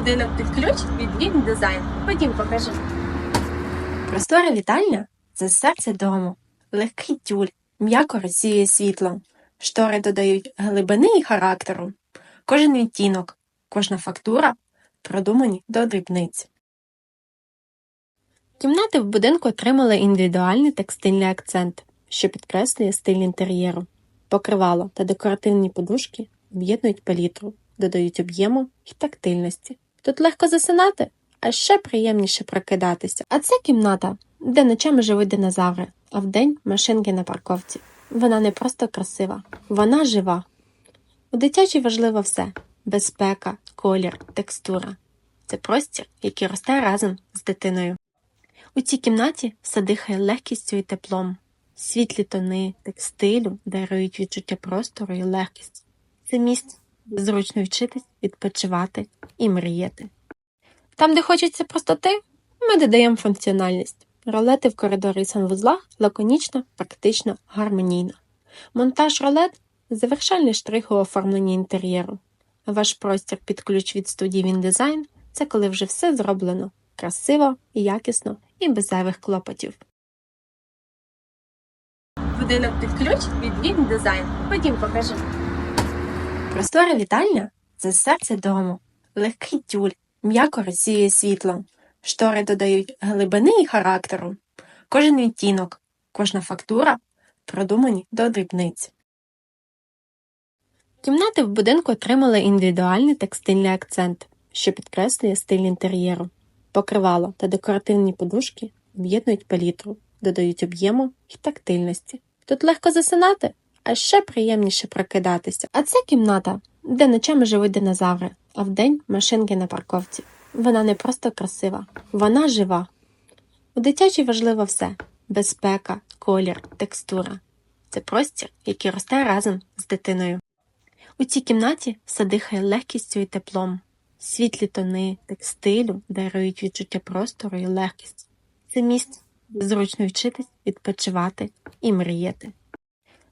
Будинок під ключ Дизайн. Ходім, покажу. Простора вітальня це серце дому. Легкий тюль, м'яко розсіює світло. Штори додають глибини і характеру. Кожен відтінок, кожна фактура продумані до дрібниць. Кімнати в будинку отримали індивідуальний текстильний акцент, що підкреслює стиль інтер'єру. Покривало та декоративні подушки об'єднують палітру, додають об'єму і тактильності. Тут легко засинати, а ще приємніше прокидатися. А це кімната, де ночами живуть динозаври, а вдень машинки на парковці. Вона не просто красива, вона жива. У дитячій важливо все: безпека, колір, текстура. Це простір, який росте разом з дитиною. У цій кімнаті все дихає легкістю і теплом. Світлі тони, текстилю дарують відчуття простору і легкість. Це місце, зручно вчитись, відпочивати і мріяти. Там, де хочеться простоти, ми додаємо функціональність. Ролети в коридорі і санвузлах лаконічно, практично, гармонійно. Монтаж ролет завершальний штрих у оформленні інтер'єру. Ваш простір під ключ від студії Віндизайн це коли вже все зроблено красиво, якісно і без зайвих клопотів. Будинок під ключ від Він Дизайн. Ходім, покажу. Простора вітальня це серце дому. Легкий тюль, м'яко розсіює світло. Штори додають глибини і характеру. Кожен відтінок, кожна фактура продумані до дрібниць. Кімнати в будинку отримали індивідуальний текстильний акцент, що підкреслює стиль інтер'єру. Покривало та декоративні подушки об'єднують палітру, додають об'єму і тактильності. Тут легко засинати, а ще приємніше прокидатися. А це кімната, де ночами живуть динозаври, а вдень машинки на парковці. Вона не просто красива, вона жива. У дитячій важливо все: безпека, колір, текстура. Це простір, який росте разом з дитиною. У цій кімнаті все дихає легкістю і теплом. Світлі тони, текстилю дарують відчуття простору і легкість. Це місце, зручно вчитись, відпочивати і мріяти.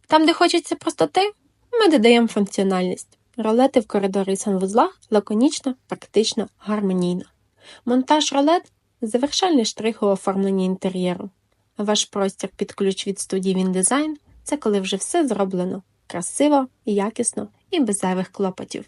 Там, де хочеться простоти, ми додаємо функціональність. Ролети в коридорі санвузла лаконічно, практично, гармонійно. Монтаж ролет завершальний штрих у оформленні інтер'єру. Ваш простір під ключ від студії Віндизайн це коли вже все зроблено красиво, якісно і без зайвих клопотів.